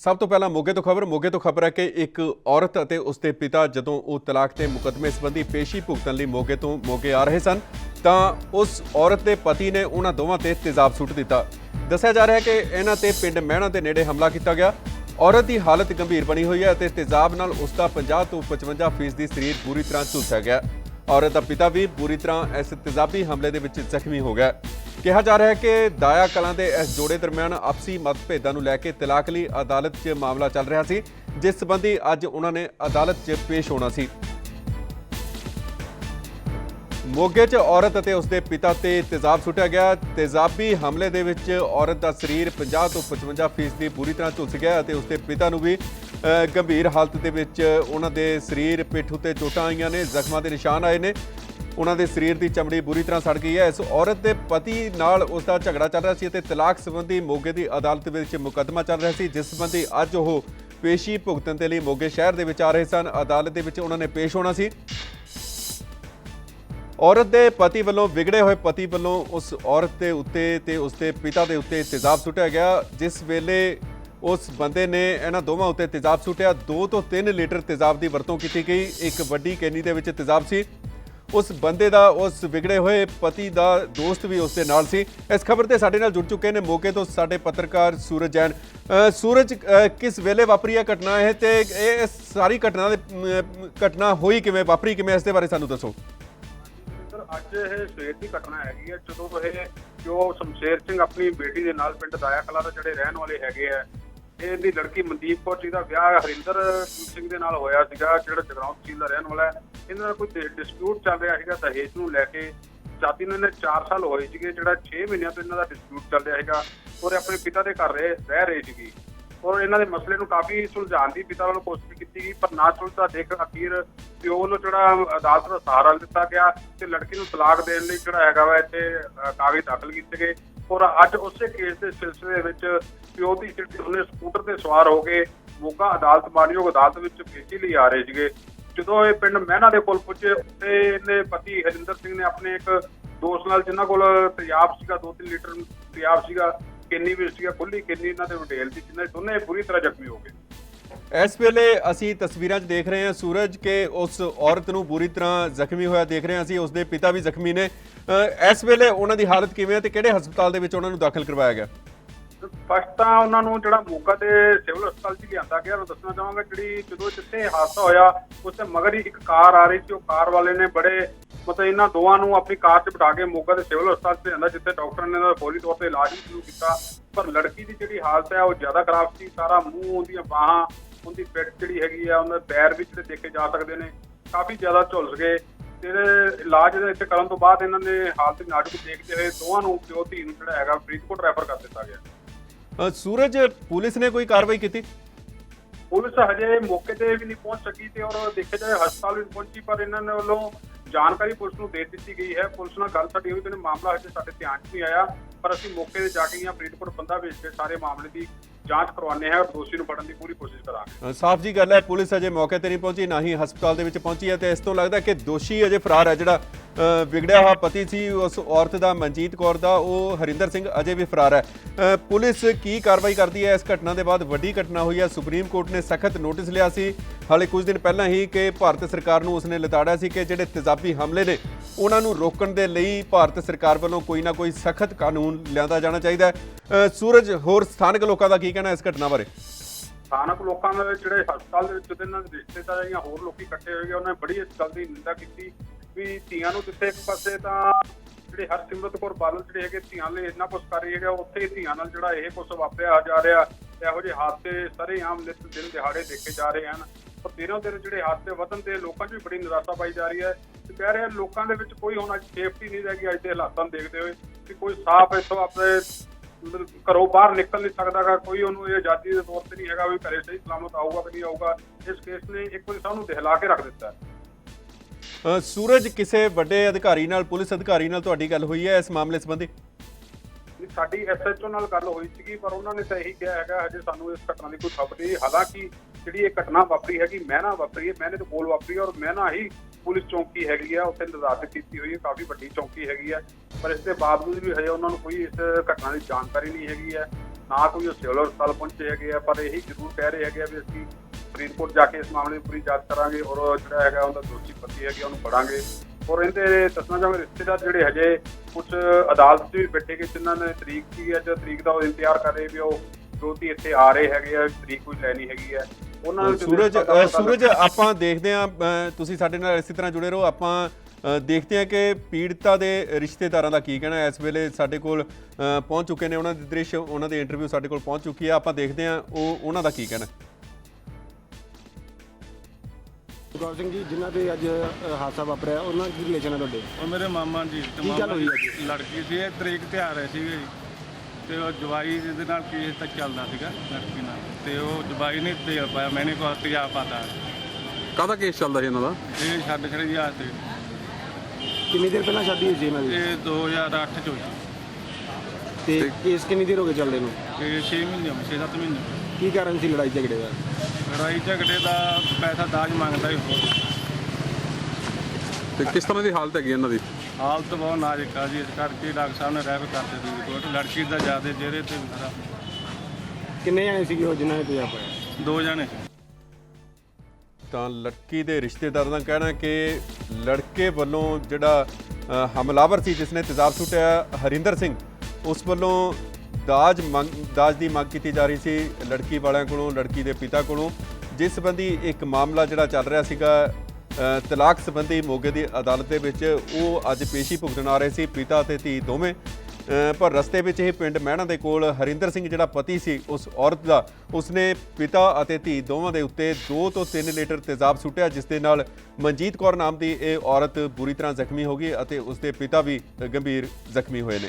ਸਭ ਤੋਂ ਪਹਿਲਾਂ ਮੋਗੇ ਤੋਂ ਖਬਰ, ਮੋਗੇ ਤੋਂ ਖਬਰ ਹੈ ਕਿ ਇੱਕ ਔਰਤ ਅਤੇ ਉਸ ਦੇ ਪਿਤਾ ਜਦੋਂ ਉਹ ਤਲਾਕ ਤੇ ਮੁਕੱਦਮੇ ਸੰਬੰਧੀ ਪੇਸ਼ੀ ਭੁਗਤਣ ਲਈ ਮੋਗੇ ਤੋਂ ਮੋਗੇ ਆ ਰਹੇ ਸਨ, ਤਾਂ ਉਸ ਔਰਤ ਦੇ ਪਤੀ ਨੇ ਉਹਨਾਂ ਦੋਵਾਂ ਤੇ ਤੇਜ਼ਾਬ ਸੁੱਟ ਦਿੱਤਾ। ਦੱਸਿਆ ਜਾ ਰਿਹਾ ਹੈ ਕਿ ਇਹਨਾਂ ਤੇ ਪਿੰਡ ਮਹਿਣਾ ਦੇ ਨੇੜੇ ਹਮਲਾ ਕੀਤਾ ਗਿਆ। ਔਰਤ ਦੀ ਹਾਲਤ ਗੰਭੀਰ ਬਣੀ ਹੋਈ ਹੈ ਅਤੇ ਤੇਜ਼ਾਬ ਨਾਲ ਉਸ ਦਾ 50 ਤੋਂ 55 ਫੀਸਦੀ ਸਰੀਰ ਪੂਰੀ ਤਰ੍ਹਾਂ ਝੁਲਸਿਆ ਗਿਆ। ਔਰਤ ਦਾ ਪਿਤਾ ਵੀ ਪੂਰੀ ਤਰ੍ਹਾਂ ਇਸ ਤੇਜ਼ਾਬੀ ਹਮਲੇ ਦੇ ਵਿੱਚ ਜ਼ਖਮੀ ਹੋ ਗਿਆ। ਕਿਹਾ ਜਾ ਰਿਹਾ ਹੈ ਕਿ ਦਾਇਆ ਕਲਾਂ ਦੇ ਇਸ ਜੋੜੇ ਦਰਮਿਆਨ ਆਪਸੀ ਮਤਭੇਦਾਂ ਨੂੰ ਲੈ ਕੇ ਤਲਾਕ ਲਈ ਅਦਾਲਤ 'ਚ ਮਾਮਲਾ ਚੱਲ ਰਿਹਾ ਸੀ, ਜਿਸ ਸੰਬੰਧੀ ਅੱਜ ਉਹਨਾਂ ਨੇ ਅਦਾਲਤ 'ਚ ਪੇਸ਼ ਹੋਣਾ ਸੀ। ਮੋਗੇ 'ਚ ਔਰਤ ਅਤੇ ਉਸਦੇ ਪਿਤਾ ਤੇ ਤੇਜ਼ਾਬ ਸੁੱਟਿਆ ਗਿਆ। ਤੇਜ਼ਾਬੀ ਹਮਲੇ ਦੇ ਵਿੱਚ ਔਰਤ ਦਾ ਸਰੀਰ 50 ਤੋਂ 55 ਫੀਸਦੀ ਪੂਰੀ ਤਰ੍ਹਾਂ ਝੁਲਸ ਗਿਆ ਅਤੇ ਉਸਦੇ ਪਿਤਾ ਨੂੰ ਵੀ ਗੰਭੀਰ ਹਾਲਤ ਦੇ ਵਿੱਚ ਉਹਨਾਂ ਦੇ ਸਰੀਰ ਪਿੱਠ ਉੱਤੇ ਚੋਟਾਂ ਆਈਆਂ ਨੇ, ਜ਼ਖਮਾਂ ਦੇ ਨਿਸ਼ਾਨ ਆਏ ਨੇ। ਉਹਨਾਂ ਦੇ ਸਰੀਰ ਦੀ ਚਮੜੀ ਬੁਰੀ ਤਰ੍ਹਾਂ ਸੜ ਗਈ ਹੈ। ਇਸ ਔਰਤ ਦੇ ਪਤੀ ਨਾਲ ਉਸ ਦਾ ਝਗੜਾ ਚੱਲ ਰਿਹਾ ਸੀ ਅਤੇ ਤਲਾਕ ਸੰਬੰਧੀ ਮੋਗੇ ਦੀ ਅਦਾਲਤ ਵਿੱਚ ਮੁਕੱਦਮਾ ਚੱਲ ਰਿਹਾ ਸੀ, ਜਿਸ ਸੰਬੰਧੀ ਅੱਜ ਉਹ ਪੇਸ਼ੀ ਭੁਗਤਣ ਦੇ ਲਈ ਮੋਗੇ ਸ਼ਹਿਰ ਦੇ ਵਿੱਚ ਆ ਰਹੇ ਸਨ। ਅਦਾਲਤ ਦੇ ਵਿੱਚ ਉਹਨਾਂ ਨੇ ਪੇਸ਼ ਹੋਣਾ ਸੀ। ਔਰਤ ਦੇ ਪਤੀ ਵੱਲੋਂ ਵਿਗੜੇ ਹੋਏ ਪਤੀ ਵੱਲੋਂ ਉਸ ਔਰਤ ਦੇ ਉੱਤੇ ਤੇ ਉਸਦੇ ਪਿਤਾ ਦੇ ਉੱਤੇ ਤੇਜ਼ਾਬ ਸੁੱਟਿਆ ਗਿਆ, ਜਿਸ ਵੇਲੇ ਉਸ ਬੰਦੇ ਨੇ ਇਹਨਾਂ ਦੋਵਾਂ ਉੱਤੇ ਤੇਜ਼ਾਬ ਸੁੱਟਿਆ। 2 ਤੋਂ 3 ਲੀਟਰ ਤੇਜ਼ਾਬ ਦੀ ਵਰਤੋਂ ਕੀਤੀ ਗਈ। ਇੱਕ ਵੱਡੀ ਕੈਨੀ ਦੇ ਵਿੱਚ ਤੇਜ਼ਾਬ ਸੀ। ਉਸ ਬੰਦੇ ਦਾ, ਉਸ ਵਿਗੜੇ ਹੋਏ ਪਤੀ ਦਾ ਦੋਸਤ ਵੀ ਉਸ ਦੇ ਨਾਲ ਸੀ। ਇਸ ਖਬਰ ਤੇ ਸਾਡੇ ਨਾਲ ਜੁੜ ਚੁੱਕੇ ਨੇ। ਮੌਕੇ ਤੋਂ ਸਾਡੇ ਪੱਤਰਕਾਰ ਸੂਰਜ ਜੈਨ। ਸੂਰਜ ਕਿਸ ਵੇਲੇ ਵਾਪਰੀ ਇਹ ਘਟਨਾ? ਹੈ ਤੇ ਇਹ ਸਾਰੀ ਘਟਨਾ ਦੇ ਘਟਨਾ ਹੋਈ ਕਿਵੇਂ? ਵਾਪਰੀ ਕਿਵੇਂ? ਇਸ ਦੇ ਬਾਰੇ ਸਾਨੂੰ ਦੱਸੋ। ਸਰ, ਅੱਜ ਇਹ ਸਵੇਰ ਦੀ ਘਟਨਾ ਹੈਗੀ ਹੈ। ਜਦੋਂ ਇਹ ਜੋ ਸ਼ਮਸ਼ੇਰ ਸਿੰਘ ਆਪਣੀ ਬੇਟੀ ਦੇ ਨਾਲ ਪਿੰਡ ਦਾਇਆ ਕਲਾ ਦੇ ਜਿਹੜੇ ਰਹਿਣ ਵਾਲੇ ਹੈਗੇ ਆ ਇਹਦੀ ਲੜਕੀ ਮਨਦੀਪ ਕੌਰ ਜੀ ਦਾ ਵਿਆਹ ਹਰਿੰਦਰ ਸਿੰਘ ਦੇ ਨਾਲ ਹੋਇਆ ਸੀਗਾ ਜਿਹੜਾ ਜਗਰਾਉਂ ਤਹਿਸੀਲ ਦਾ ਰਹਿਣ ਵਾਲਾ ਹੈ। ਇਹਨਾਂ ਦਾ ਕੋਈ ਡਿਸਪਿਊਟ ਚੱਲ ਰਿਹਾ ਸੀਗਾ ਦਹੇਜ ਨੂੰ ਲੈ ਕੇ ਚਾਤੀ ਨੂੰ ਇਹਨੇ 4 ਸਾਲ ਹੋਏ ਸੀਗੇ ਜਿਹੜਾ 6 ਮਹੀਨਿਆਂ ਤੋਂ ਇਹਨਾਂ ਦਾ ਡਿਸਪਿਊਟ ਚੱਲ ਰਿਹਾ ਸੀਗਾ ਔਰ ਆਪਣੇ ਪਿਤਾ ਦੇ ਘਰ ਰਹਿ ਰਹਿ ਰਹੇ ਸੀਗੀ। ਔਰ ਇਹਨਾਂ ਦੇ ਮਸਲੇ ਨੂੰ ਕਾਫੀ ਸੁਲਝਾਉਣ ਦੀ ਪਿਤਾ ਵੱਲੋਂ ਕੋਸ਼ਿਸ਼ ਕੀਤੀ ਗਈ ਪਰ ਨਾ ਸੁਲਝਦਾ ਦੇਖ ਅਖੀਰ ਪਿਓ ਵੱਲੋਂ ਜਿਹੜਾ ਅਦਾਲਤ ਦਾ ਸਹਾਰਾ ਦਿੱਤਾ ਗਿਆ ਤੇ ਲੜਕੀ ਨੂੰ ਤਲਾਕ ਦੇਣ ਲਈ ਜਿਹੜਾ ਹੈਗਾ ਵਾ ਇੱਥੇ ਅ, ਕਾਗਜ਼ ਦਾਖਲ ਕੀਤੇ ਗਏ। ਔਰ ਅੱਜ ਉਸੇ ਕੇਸ ਦੇ ਸਿਲਸਿਲੇ ਵਿੱਚ ਪਿਓ ਦੀ ਜਿਹੜੀ ਉਹਨੇ ਸਕੂਟਰ ਤੇ ਸਵਾਰ ਹੋ ਕੇ ਮੋਗਾ ਅਦਾਲਤ ਮਾਨਯੋਗ ਅਦਾਲਤ ਵਿੱਚ ਪੇਸ਼ੀ ਲਈ ਆ ਰਹੇ ਸੀਗੇ। ਜਦੋਂ ਇਹ ਪਿੰਡ ਮਹਿਣਾ ਦੇ ਕੋਲ ਪੁੱਜੇ ਉੱਥੇ ਇਹਨੇ ਪਤੀ ਹਰਿੰਦਰ ਸਿੰਘ ਨੇ ਆਪਣੇ ਇੱਕ ਦੋਸਤ ਨਾਲ ਜਿਨ੍ਹਾਂ ਕੋਲ ਤੇਜ਼ਾਬ ਸੀਗਾ 2-3 ਲੀਟਰ ਤੇਜ਼ਾਬ ਸੀਗਾ ਕਿੰਨੀ ਵੀ ਸੀਗਾ ਖੁੱਲੀ ਕਿੰਨੀ ਇਹਨਾਂ ਦੇ ਵਡੇਲ ਦੀ ਜਿਨ੍ਹਾਂ ਦੋਨੇ ਬੁਰੀ ਤਰ੍ਹਾਂ ਜ਼ਖਮੀ ਹੋ ਗਏ। ਇਸ ਵੇਲੇ ਅਸੀਂ ਤਸਵੀਰਾਂ 'ਚ ਦੇਖ ਰਹੇ ਹਾਂ ਸੂਰਜ ਕੇ ਉਸ ਔਰਤ ਨੂੰ ਬੁਰੀ ਤਰ੍ਹਾਂ ਜ਼ਖਮੀ ਹੋਇਆ ਦੇਖ ਰਹੇ ਹਾਂ ਅਸੀਂ ਉਸਦੇ ਪਿਤਾ ਵੀ ਜ਼ਖਮੀ ਨੇ। ਅ, ਇਸ ਵੇਲੇ ਉਹਨਾਂ ਦੀ ਹਾਲਤ ਕਿਵੇਂ ਹੈ ਤੇ ਕਿਹੜੇ ਹਸਪਤਾਲ ਦੇ ਵਿੱਚ ਉਹਨਾਂ ਨੂੰ ਦਾਖਲ ਕਰਵਾਇਆ ਗਿਆ? ਫਸਟ ਤਾਂ ਉਹਨਾਂ ਨੂੰ ਜਿਹੜਾ ਮੋਗਾ ਦੇ ਸਿਵਲ ਹਸਪਤਾਲ 'ਚ ਲਿਆਂਦਾ ਗਿਆ, ਮੈਂ ਦੱਸਣਾ ਚਾਹਾਂਗਾ ਜਿਹੜੀ ਜਦੋਂ ਜਿੱਥੇ ਹਾਦਸਾ ਹੋਇਆ ਉਸ ਤੇ ਮਗਰ ਹੀ ਇੱਕ ਕਾਰ ਆ ਰਹੀ ਸੀ, ਉਹ ਕਾਰ ਵਾਲੇ ਨੇ ਬੜੇ ਮਤਲਬ ਇਹਨਾਂ ਦੋਵਾਂ ਨੂੰ ਆਪਣੀ ਕਾਰ 'ਚ ਬਿਠਾ ਕੇ ਮੋਗਾ ਦੇ ਸਿਵਲ ਹਸਪਤਾਲ 'ਚ ਲਿਆਂਦਾ, ਜਿੱਥੇ ਡਾਕਟਰ ਨੇ ਇਹਨਾਂ ਦਾ ਫੌਰੀ ਤੌਰ ਤੇ ਇਲਾਜ ਵੀ ਸ਼ੁਰੂ ਕੀਤਾ। ਪਰ ਲੜਕੀ ਦੀ ਜਿਹੜੀ ਹਾਲਤ ਹੈ, ਉਹ ਜ਼ਿਆਦਾ ਖਰਾਬ ਸੀ, ਸਾਰਾ ਮੂੰਹ ਉਹਦੀਆਂ ਬਾਹਾਂ, ਉਹਦੀ ਪਿੱਠ ਜਿਹੜੀ ਹੈਗੀ ਆ ਉਹਨਾਂ ਦੇ ਪੈਰ ਵੀ ਜਿਹੜੇ ਦੇਖੇ ਜਾ ਸਕਦੇ ਨੇ, ਕਾਫੀ ਜ਼ਿਆਦਾ ਝੁਲਸ ਗਏ। ਤੇ ਇਲਾਜ ਦੇ ਇੱਥੇ ਕਰਨ ਤੋਂ ਬਾਅਦ ਇਹਨਾਂ ਨੇ ਹਾਲਤ ਨਾਜ਼ੁਕ ਦੇਖਦੇ ਹੋਏ ਦੋਵਾਂ ਨੂੰ, ਪਿਓ ਧੀ ਨੂੰ ਜਿਹੜਾ ਹੈਗਾ ਫਰੀਦਕੋਟ ਰੈਫਰ ਕਰ ਦਿੱਤਾ ਗਿਆ। ਸੂਰਜ, ਪੁਲਿਸ ਨੇ ਕੋਈ ਕਾਰਵਾਈ ਕੀਤੀ? ਪੁਲਿਸ ਹਜੇ ਮੌਕੇ ਤੇ ਵੀ ਨਹੀਂ ਪਹੁੰਚ ਸਕੀ ਤੇ ਔਰ ਦੇਖਿਆ ਜਾਏ ਹਸਪਤਾਲ ਵੀ ਪਹੁੰਚੀ, ਪਰ ਇਹਨਾਂ ਨੇ ਵੱਲੋਂ ਜਾਣਕਾਰੀ ਪੁਲਿਸ ਨੂੰ ਦੇ ਦਿੱਤੀ ਗਈ ਹੈ। ਪੁਲਿਸ ਨਾਲ ਗੱਲ ਸਾਡੀ ਹੋਈ, ਤੇ ਮਾਮਲਾ ਹਜੇ ਸਾਡੇ ਧਿਆਨ 'ਚ ਨਹੀਂ ਆਇਆ। ਪਰ ਅਸੀਂ ਮੌਕੇ ਤੇ ਜਾ ਕੇ ਜਾਂ ਫਰੀਦਕੋਟ ਬੰਦਾ ਭੇਜ ਕੇ ਸਾਰੇ ਮਾਮਲੇ ਦੀ ਜਾਂਚ ਕਰਵਾਉਂਦੇ ਹਾਂ ਔਰ ਦੋਸ਼ੀ ਨੂੰ ਫੜਨ ਦੀ ਪੂਰੀ ਕੋਸ਼ਿਸ਼ ਕਰਾਂਗੇ। ਸਾਫ਼ ਜੀ ਗੱਲ ਹੈ, ਪੁਲਿਸ ਅਜੇ ਮੌਕੇ ਤੇ ਨਹੀਂ ਪਹੁੰਚੀ, ਨਾ ਹੀ ਹਸਪਤਾਲ ਦੇ ਵਿੱਚ ਪਹੁੰਚੀ ਹੈ ਤੇ ਇਸ ਤੋਂ ਲੱਗਦਾ ਕਿ ਦੋਸ਼ੀ ਅਜੇ ਫਰਾਰ ਹੈ। ਜਿਹੜਾ ਵਿਗੜਿਆ ਹੋਇਆ ਪਤੀ ਸੀ, ਉਸ ਔਰਤ ਦਾ ਮਨਜੀਤ ਕੌਰ ਦਾ, ਉਹ ਹਰਿੰਦਰ ਸਿੰਘ ਅਜੇ ਵੀ ਫਰਾਰ ਹੈ। ਪੁਲਿਸ ਕੀ ਕਾਰਵਾਈ ਕਰਦੀ ਹੈ? ਇਸ ਘਟਨਾ ਦੇ ਬਾਅਦ ਵੱਡੀ ਘਟਨਾ ਹੋਈ ਹੈ। ਸੁਪਰੀਮ ਕੋਰਟ ਨੇ ਸਖਤ ਨੋਟਿਸ ਲਿਆ ਸੀ। ਹਾਲੇ ਕੁਝ ਦਿਨ ਪਹਿਲਾਂ ਹੀ ਕਿ ਭਾਰਤ ਸਰਕਾਰ ਨੂੰ ਉਸਨੇ ਲਤਾੜਿਆ ਸੀ ਕਿ ਜਿਹੜੇ ਤੇਜ਼ਾਬੀ ਹਮਲੇ ਨੇ ਉਹਨਾਂ ਨੂੰ ਰੋਕਣ ਦੇ ਲਈ ਭਾਰਤ ਸਰਕਾਰ ਵੱਲੋਂ ਕੋਈ ਨਾ ਕੋਈ ਸਖਤ ਕਾਨੂੰਨ ਲਿਆਂਦਾ ਜਾਣਾ ਚਾਹੀਦਾ ਹੈ। ਸੂਰਜ, ਹੋਰ ਸਥਾਨਕ ਲੋਕਾਂ ਦਾ ਕੀ ਕਹਿਣਾ ਇਸ ਘਟਨਾ ਬਾਰੇ? ਸਥਾਨਕ ਲੋਕਾਂ ਦੇ ਜਿਹੜੇ ਹਸਪਤਾਲ ਦੇ ਵਿੱਚ ਜਦੋਂ ਇਹਨਾਂ ਦੇ ਰਿਸ਼ਤੇਦਾਰ ਜਾਂ ਹੋਰ ਲੋਕੀ ਇਕੱਠੇ ਹੋਏ ਗਏ, ਉਹਨਾਂ ਨੇ ਬੜੀ ਇਸ ਗੱਲ ਦੀ ਨਿੰਦਾ ਕੀਤੀ ਵੀ ਧੀਆਂ ਨੂੰ ਦਿੱਤੇ ਇੱਕ ਪਾਸੇ ਤਾਂ ਜਿਹੜੇ ਹਰਸਿਮਰਤ ਕੌਰ ਬਾਦਲ ਜਿਹੜੇ ਹੈਗੇ ਧੀਆਂ ਲਈ ਇੰਨਾ ਕੁਝ ਕਰ ਰਹੀ ਹੈਗਾ, ਉੱਥੇ ਹੀ ਧੀਆਂ ਨਾਲ ਜਿਹੜਾ ਇਹ ਕੁਝ ਵਾਪਰਿਆ ਜਾ ਰਿਹਾ, ਇਹੋ ਜਿਹੇ ਹਾਦਸੇ ਸਾਰੇ ਆਮ ਨਿਤ ਦਿਨ ਦਿਹਾੜੇ ਦੇਖੇ ਜਾ ਰਹੇ ਹਨ। ਪਰ ਦਿਨੋਂ ਦਿਨ ਜਿਹੜੇ ਹਾਦਸੇ ਵਧਣ ਤੇ ਲੋਕਾਂ 'ਚ ਵੀ ਬੜੀ ਨਿਰਾਸ਼ਾ ਪਾਈ ਜਾ ਰਹੀ ਹੈ ਤੇ ਕਹਿ ਰਹੇ ਲੋਕਾਂ ਦੇ ਵਿੱਚ ਕੋਈ ਹੁਣ ਅੱਜ ਸੇਫਟੀ ਨਹੀਂ ਰਹਿ ਗਈ ਅੱਜ ਦੇ ਹਾਲਾਤਾਂ ਨੂੰ ਦੇਖਦੇ ਹੋਏ ਕਿ ਕੋਈ ਸਾਫ਼ ਇੱਥੋਂ ਆਪਣੇ ਘਰੋਂ ਬਾਹਰ ਨਿਕਲ ਨਹੀਂ ਸਕਦਾਗਾ ਕੋਈ ਉਹਨੂੰ ਇਹ ਆਜ਼ਾਦੀ ਦੇ ਤੌਰ ਤੇ ਨਹੀਂ ਹੈਗਾ ਵੀ ਘਰੇ ਸਹੀ ਸਲਾਮਤ ਆਊਗਾ ਕਿ ਨਹੀਂ ਆਊਗਾ ਇਸ ਕੇਸ ਨੇ ਇੱਕ ਵਾਰੀ ਸਭ ਨੂੰ ਦਿਖਲਾ ਕੇ ਰੱਖ ਦਿੱਤਾ। ਸੂਰਜ ਕਿਸੇ ਵੱਡੇ ਅਧਿਕਾਰੀ ਨਾਲ ਪੁਲਿਸ ਅਧਿਕਾਰੀ ਨਾਲ ਤੁਹਾਡੀ ਗੱਲ ਹੋਈ ਹੈ ਇਸ ਮਾਮਲੇ ਸੰਬੰਧੀ? ਸਾਡੀ ਐਸਐਚਓ ਨਾਲ ਗੱਲ ਹੋਈ ਸੀਗੀ ਪਰ ਉਹਨਾਂ ਨੇ ਤਾਂ ਇਹੀ ਕਿਹਾ ਹੈਗਾ ਹਜੇ ਸਾਨੂੰ ਇਸ ਘਟਨਾ ਦੀ ਕੋਈ ਖਬਰ ਨਹੀਂ। ਹਾਲਾਂਕਿ ਜਿਹੜੀ ਇਹ ਘਟਨਾ ਵਾਪਰੀ ਹੈਗੀ ਮਹਿਨਾ ਵਾਪਰੀ ਹੈ ਮਹਿਨੇ ਦੇ ਕੋਲ ਵਾਪਰੀ ਹੈ ਔਰ ਮਹਿਨਾ ਹੀ ਪੁਲਿਸ ਚੌਂਕੀ ਹੈਗੀ ਆ, ਉੱਥੇ ਨਿਰਧਾਰਿਤ ਕੀਤੀ ਹੋਈ ਹੈ, ਕਾਫੀ ਵੱਡੀ ਚੌਂਕੀ ਹੈਗੀ ਹੈ ਪਰ ਇਸ ਦੇ ਬਾਵਜੂਦ ਵੀ ਹਜੇ ਉਹਨਾਂ ਨੂੰ ਕੋਈ ਇਸ ਘਟਨਾ ਦੀ ਜਾਣਕਾਰੀ ਨਹੀਂ ਹੈਗੀ ਹੈ, ਨਾ ਕੋਈ ਸਿਵਲ ਹਸਪਤਾਲ ਪਹੁੰਚੇ ਹੈਗੇ ਆ, ਪਰ ਇਹੀ ਜ਼ਰੂਰ ਕਹਿ ਰਹੇ ਹੈਗੇ ਆ ਵੀ ਅਸੀਂ ਫਰੀਦਕੋਟ ਜਾ ਕੇ ਇਸ ਮਾਮਲੇ ਦੀ ਪੂਰੀ ਜਾਂਚ ਕਰਾਂਗੇ ਔਰ ਜਿਹੜਾ ਹੈਗਾ ਉਹਦਾ ਦੋਸ਼ੀ ਪਤੀ ਹੈਗੇ ਉਹਨੂੰ ਫੜਾਂਗੇ। ਔਰ ਇਹਦੇ ਦੱਸਣਾ ਚਾਹਾਂਗੇ, ਰਿਸ਼ਤੇਦਾਰ ਜਿਹੜੇ ਹਜੇ ਕੁਝ ਅਦਾਲਤ 'ਚ ਵੀ ਬੈਠੇ ਕਿ ਜਿਨ੍ਹਾਂ ਨੇ ਤਰੀਕ ਕੀ ਹੈ, ਜਾਂ ਤਰੀਕ ਦਾ ਉਹ ਇੰਤਜ਼ਾਰ ਕਰ ਰਹੇ ਵੀ ਉਹ ਜੋਤੀ ਇੱਥੇ ਆ ਰਹੇ ਹੈਗੇ ਆ ਤਰੀਕ ਕੋਈ ਲੈਣੀ ਹੈਗੀ ਹੈ ਉਹਨਾਂ ਨੂੰ ਸੂਰਜ ਸੂਰਜ ਆਪਾਂ ਦੇਖਦੇ ਹਾਂ ਅ, ਤੁਸੀਂ ਸਾਡੇ ਨਾਲ ਇਸੇ ਤਰ੍ਹਾਂ ਜੁੜੇ ਰਹੋ ਆਪਾਂ ਦੇਖਦੇ ਹਾਂ ਕਿ ਪੀੜਤਾ ਦੇ ਰਿਸ਼ਤੇਦਾਰਾਂ ਦਾ ਕੀ ਕਹਿਣਾ ਹੈ। ਇਸ ਵੇਲੇ ਸਾਡੇ ਕੋਲ ਪਹੁੰਚ ਚੁੱਕੇ ਨੇ ਉਹਨਾਂ ਦੇ ਦ੍ਰਿਸ਼ ਉਹਨਾਂ ਦੀ ਇੰਟਰਵਿਊ ਸਾਡੇ ਕੋਲ ਪਹੁੰਚ ਚੁੱਕੀ ਹੈ ਆਪਾਂ ਦੇਖਦੇ ਹਾਂ ਉਹ ਉਹਨਾਂ ਦਾ ਕੀ ਕਹਿਣਾ ਹੈ। ਗੌਰ ਸਿੰਘ ਜੀ ਜਿਨ੍ਹਾਂ ਤੇ ਅੱਜ ਹਾਦਸਾ ਵਾਪਰਿਆ ਉਹਨਾਂ ਕੀ ਰਿਲੇਸ਼ਨ ਹੈ ਤੁਹਾਡੇ ਉਹ ਮੇਰੇ ਮਾਮਾ ਜੀ ਤੇ ਕੀ ਗੱਲ ਮਾਮਾ ਦੀ? ਲੜਕੀ ਸੀ ਇਹ ਤਰੀਕ ਤੇ ਆ ਰਹੇ ਸੀਗੇ ਜੀ ਤੇ ਉਹ ਜਵਾਈ ਦੇ ਨਾਲ ਕੇਸ ਤਾਂ ਚੱਲਦਾ ਸੀਗਾ ਲੜਕੀ ਨਾਲ। ਤੇ ਉਹ ਜਵਾਈ ਨਹੀਂ ਦੇ ਪਾਇਆ ਮੈਨੇ ਕੋ ਤਿਆ ਪਾਤਾ। ਕਾਹਦਾ ਕੇਸ ਚੱਲਦਾ ਸੀ ਇਹਨਾਂ ਦਾ? ਇਹ ਛੱਡ ਛੜੀ ਆ ਤੇ। ਕਿੰਨੀ ਦੇਰ ਪਹਿਲਾਂ ਸ਼ਾਦੀ ਹੋਈ ਸੀ ਇਹਨਾਂ ਦੀ ਇਹ 2008 ਚ ਹੋਈ। ਤੇ ਕੇਸ ਕਿੰਨੀ ਦੇਰ ਹੋ ਗਈ ਚੱਲਦੇ ਨੂੰ? ਤੇ 6 ਮਹੀਨੇ 6-7 ਮਹੀਨੇ ਕੀ ਕਾਰਨ ਸੀ ਲੜਾਈ ਝਗੜੇ ਦਾ? ਲੜਾਈ ਝਗੜੇ ਦਾ ਪੈਸਾ ਦਾਜ ਮੰਗਦਾ ਹੀ ਹੋਰ। ਤੇ ਕਿਸ ਤਰ੍ਹਾਂ ਦੀ ਹਾਲਤ ਹੈਗੀ ਇਹਨਾਂ ਦੀ? ਹਾਲਤ ਬਹੁਤ ਨਾਜ਼ੁਕ ਆ ਜੀ ਇਸ ਕਰਕੇ ਡਾਕਟਰ ਸਾਹਿਬ ਨੇ ਰੈਫਰ ਕਰ ਦਿੱਤੀ ਰਿਪੋਰਟ ਲੜਕੀ ਦਾ ਜ਼ਿਆਦਾ ਜਿਹੜੇ ਤੇ ਮੇਰਾ ਕਿੰਨੇ ਜਣੇ ਸੀਗੇ ਉਹ ਜਿਨ੍ਹਾਂ ਨੇ ਤੇਜ਼ਾਬ ਪਾਇਆ? ਦੋ ਜਣੇ ਤਾਂ ਲੜਕੀ ਦੇ ਰਿਸ਼ਤੇਦਾਰਾਂ ਦਾ ਕਹਿਣਾ ਕਿ ਲੜਕੇ ਵੱਲੋਂ ਜਿਹੜਾ ਹਮਲਾਵਰ ਸੀ ਜਿਸ ਨੇ ਤੇਜ਼ਾਬ ਸੁੱਟਿਆ ਹਰਿੰਦਰ ਸਿੰਘ ਉਸ ਵੱਲੋਂ ਦਾਜ ਮੰਗ ਦਾਜ ਦੀ ਮੰਗ ਕੀਤੀ ਜਾ ਰਹੀ ਸੀ ਲੜਕੀ ਵਾਲਿਆਂ ਕੋਲੋਂ ਲੜਕੀ ਦੇ ਪਿਤਾ ਕੋਲੋਂ। ਜਿਸ ਸੰਬੰਧੀ ਇੱਕ ਮਾਮਲਾ ਜਿਹੜਾ ਚੱਲ ਰਿਹਾ ਸੀਗਾ ਤਲਾਕ ਸੰਬੰਧੀ ਮੋਗੇ ਦੀ ਅਦਾਲਤ ਦੇ ਵਿੱਚ ਉਹ ਅੱਜ ਪੇਸ਼ੀ ਭੁਗਤਣ ਆ ਰਹੇ ਸੀ, ਪਿਤਾ ਤੇ ਧੀ ਦੋਵੇਂ। ਪਰ ਰਸਤੇ ਵਿੱਚ ਇਹ ਪਿੰਡ ਮਹਿਣਾ ਦੇ ਕੋਲ ਹਰਿੰਦਰ ਸਿੰਘ ਜਿਹੜਾ ਪਤੀ ਸੀ, ਉਸ ਔਰਤ ਦਾ, ਉਸਨੇ ਪਿਤਾ ਅਤੇ ਧੀ ਦੋਵਾਂ ਦੇ ਉੱਤੇ 2 ਤੋਂ 3 ਲੀਟਰ ਤੇਜ਼ਾਬ ਸੁੱਟਿਆ, ਜਿਸ ਦੇ ਨਾਲ ਮਨਜੀਤ ਕੌਰ ਨਾਮ ਦੀ ਇਹ ਔਰਤ ਬੁਰੀ ਤਰ੍ਹਾਂ ਜ਼ਖਮੀ ਹੋ ਗਈ ਅਤੇ ਉਸਦੇ ਪਿਤਾ ਵੀ ਗੰਭੀਰ ਜ਼ਖਮੀ ਹੋਏ ਨੇ।